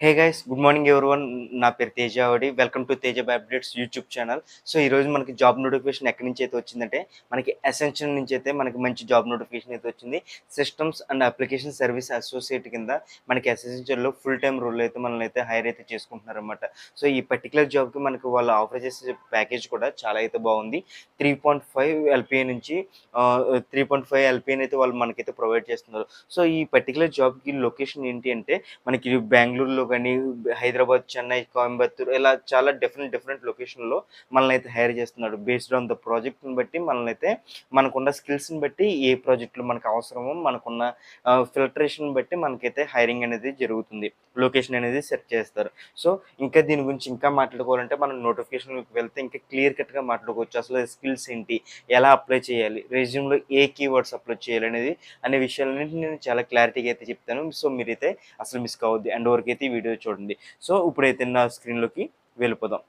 Hey guys good morning everyone నా పేరు తేజావడి welcome to Teja updates YouTube channel so ఈ రోజు మనకి జాబ్ నోటిఫికేషన్ ఎక్కడి నుంచి అయితే వచ్చిందంటే మనకి అసెన్షన్ నుంచి అయితే మనకి మంచి జాబ్ నోటిఫికేషన్ అయితే వచ్చింది. Systems and application service associate కింద మనకి అసెన్షన్లో ఫుల్ టైం రోల్ అయితే మనల్ని అయితే హైర్ అయితే చేసుకుంటున్నారు అనమాట సో ఈ పర్టికులర్ జాబ్కి మనకి వాళ్ళు ఆఫర్ చేసే ప్యాకేజ్ కూడా చాలా అయితే బాగుంది. త్రీ పాయింట్ ఫైవ్ ఎల్పిఏ నుంచి త్రీ పాయింట్ ఫైవ్ ఎల్పిఏని అయితే వాళ్ళు మనకైతే ప్రొవైడ్ చేస్తున్నారు. సో ఈ పర్టికులర్ జాబ్కి లొకేషన్ ఏంటి అంటే మనకి బెంగళూరులో కానీ హైదరాబాద్ చెన్నై కోయంబత్తూర్ ఇలా చాలా డిఫరెంట్ డిఫరెంట్ లొకేషన్లో మనల్ని అయితే హైర్ చేస్తున్నాడు బేస్డ్ ఆన్ ద ప్రాజెక్ట్ని బట్టి మనల్ని అయితే మనకున్న స్కిల్స్ని బట్టి ఏ ప్రాజెక్టులు మనకు అవసరమో మనకున్న ఫిల్టరేషన్ బట్టి మనకైతే హైరింగ్ అనేది జరుగుతుంది. లొకేషన్ అనేది సెట్ చేస్తారు. సో ఇంకా దీని గురించి ఇంకా మాట్లాడుకోవాలంటే మనం నోటిఫికేషన్కి వెళ్తే ఇంకా క్లియర్ కట్గా మాట్లాడుకోవచ్చు. అసలు స్కిల్స్ ఏంటి? ఎలా అప్లై చేయాలి? రెజ్యూమ్లో ఏ కీవర్డ్స్ అప్లై చేయాలి అనేది అనే విషయాలన్నింటినీ నేను చాలా క్లారిటీగా అయితే చెప్తాను. సో మీరైతే అసలు మిస్ కావద్దు. అండ్ వరకు అయితే వీడియో చూడండి. సో ఇప్పుడైతే నా స్క్రీన్లోకి వెళ్ళిపోదాం.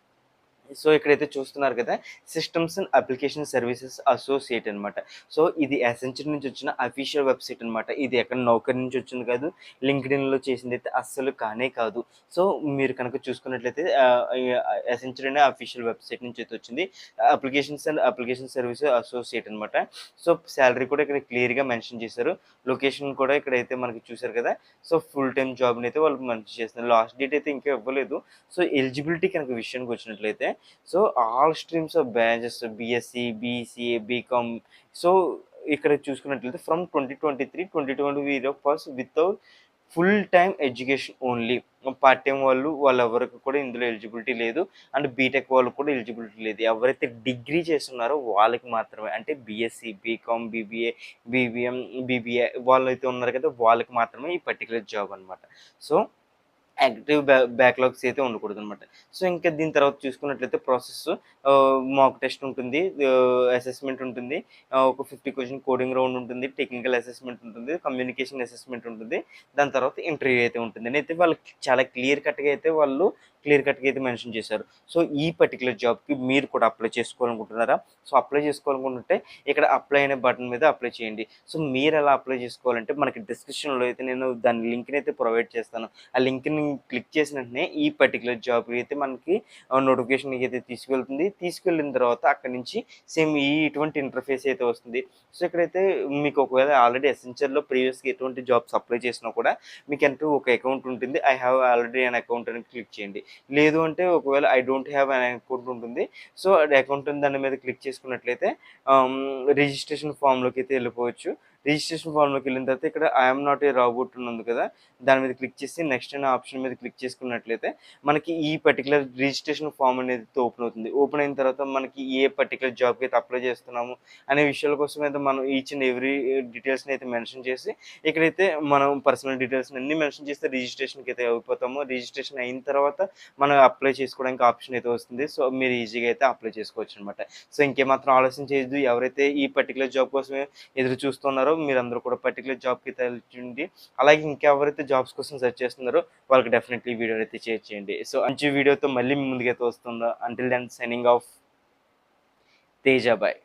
సో ఇక్కడైతే చూస్తున్నారు కదా systems and application services associate అనమాట సో ఇది అసెంచర్ నుంచి వచ్చిన అఫీషియల్ వెబ్సైట్ అనమాట ఇది ఎక్కడ నౌకర్ నుంచి వచ్చింది కాదు లింక్డ్ఇన్లో చేసింది అయితే అస్సలు కానే కాదు. సో మీరు కనుక చూసుకున్నట్లయితే అసెంచర్ అనే అఫీషియల్ వెబ్సైట్ నుంచి అయితే వచ్చింది. Applications and application service associate అనమాట సో శాలరీ కూడా ఇక్కడ క్లియర్గా మెన్షన్ చేశారు. లొకేషన్ కూడా ఇక్కడైతే మనకి చూశారు కదా సో ఫుల్ టైం జాబ్ని అయితే వాళ్ళు మెన్షన్ చేస్తున్నారు. లాస్ట్ డేట్ అయితే ఇంకా ఇవ్వలేదు. సో ఎలిజిబిలిటీ కనుక విషయానికి వచ్చినట్లయితే so all streams of batches BSc BCA BCom so ఇక్కడ చూసుకున్నట్లయితే from twenty twenty three twenty twenty four first without full time education only part time వాళ్ళు వాళ్ళెవరికి కూడా ఇందులో ఎలిజిబిలిటీ లేదు. అండ్ బీటెక్ వాళ్ళు కూడా ఎలిజిబిలిటీ లేదు. ఎవరైతే డిగ్రీ చేస్తున్నారో వాళ్ళకి మాత్రమే. అంటే BSc BCom BBA BBM BBA వాళ్ళు అయితే ఉన్నారు కదా వాళ్ళకి మాత్రమే ఈ పర్టికులర్ జాబ్ అనమాట సో యాక్టివ్ బ్యా బ్యాక్లాగ్స్ అయితే ఉండకూడదు అనమాట సో ఇంకా దీని తర్వాత చూసుకున్నట్లయితే ప్రాసెస్ మాక్ టెస్ట్ ఉంటుంది అసెస్మెంట్ ఉంటుంది ఒక ఫిఫ్టీ క్వశ్చన్ కోడింగ్ రౌండ్ ఉంటుంది టెక్నికల్ అసెస్మెంట్ ఉంటుంది కమ్యూనికేషన్ అసెస్మెంట్ ఉంటుంది దాని తర్వాత ఇంటర్వ్యూ అయితే ఉంటుంది. అయితే వాళ్ళకి చాలా క్లియర్ కట్గా అయితే వాళ్ళు క్లియర్ కట్గా అయితే మెన్షన్ చేశారు. సో ఈ పర్టికులర్ జాబ్కి మీరు కూడా అప్లై చేసుకోవాలనుకుంటున్నారా? సో అప్లై చేసుకోవాలనుకుంటుంటే ఇక్కడ అప్లై అనే బటన్ మీద అప్లై చేయండి. సో మీరు ఎలా అప్లై చేసుకోవాలంటే మనకి డిస్క్రిప్షన్లో అయితే నేను దాని లింక్ని అయితే ప్రొవైడ్ చేస్తాను. ఆ లింక్ని క్లిక్ చేసిన వెంటనే ఈ పర్టికులర్ జాబ్కి అయితే మనకి నోటిఫికేషన్ అయితే తీసుకెళ్తుంది. తీసుకెళ్ళిన తర్వాత అక్కడ నుంచి సేమ్ ఈ ఇటువంటి ఇంటర్ఫేస్ అయితే వస్తుంది. సో ఇక్కడైతే మీకు ఒకవేళ ఆల్రెడీ ఎసెన్షియల్లో ప్రీవియస్గా ఎటువంటి జాబ్స్ అప్లై చేసినా కూడా మీకు అంటూ ఒక అకౌంట్ ఉంటుంది. I have already an account అని క్లిక్ చేయండి. లేదు అంటే ఒకవేళ I don't have an account ఉంటుంది. సో అకౌంట్ అకౌంట్ దాని మీద క్లిక్ చేసుకున్నట్లయితే రిజిస్ట్రేషన్ ఫామ్లోకి అయితే వెళ్ళిపోవచ్చు. రిజిస్ట్రేషన్ ఫామ్లోకి వెళ్ళిన తర్వాత ఇక్కడ ఐఎమ్ నాట్ ఏ రాబోట్ ఉంది కదా దాని మీద క్లిక్ చేసి నెక్స్ట్ అనే ఆప్షన్ మీద క్లిక్ చేసుకున్నట్లయితే మనకి ఈ పర్టికులర్ రిజిస్ట్రేషన్ ఫామ్ అనేది ఓపెన్ అవుతుంది. ఓపెన్ అయిన తర్వాత మనకి ఏ పర్టికులర్ జాబ్కి అయితే అప్లై చేస్తున్నాము అనే విషయాల కోసం అయితే మనం ఈచ్ అండ్ ఎవ్రీ డీటెయిల్స్ని అయితే మెన్షన్ చేసి ఇక్కడైతే మనం పర్సనల్ డీటెయిల్స్ అన్ని మెన్షన్ చేస్తే రిజిస్ట్రేషన్కి అయితే అయిపోతాము. రిజిస్ట్రేషన్ అయిన తర్వాత మనం అప్లై చేసుకోవడానికి ఆప్షన్ అయితే వస్తుంది. సో మీరు ఈజీగా అయితే అప్లై చేసుకోవచ్చు అనమాట సో ఇంకేమాత్రం ఆలోచన చేయొద్దు. ఎవరైతే ఈ పర్టికులర్ జాబ్ కోసమే ఎదురు చూస్తున్నారో మీరందరూ కూడా పర్టికులర్ జాబ్కి తెలియండి అలాగే ఇంకెవరైతే జాబ్స్ కోసం సెర్చ్ చేస్తున్నారో వాళ్ళకి డెఫినెట్లీ వీడియో అయితే షేర్ చేయండి. సో మంచి వీడియోతో మళ్ళీ ముందుకైతే వస్తుందో? Until then signing off Tejabai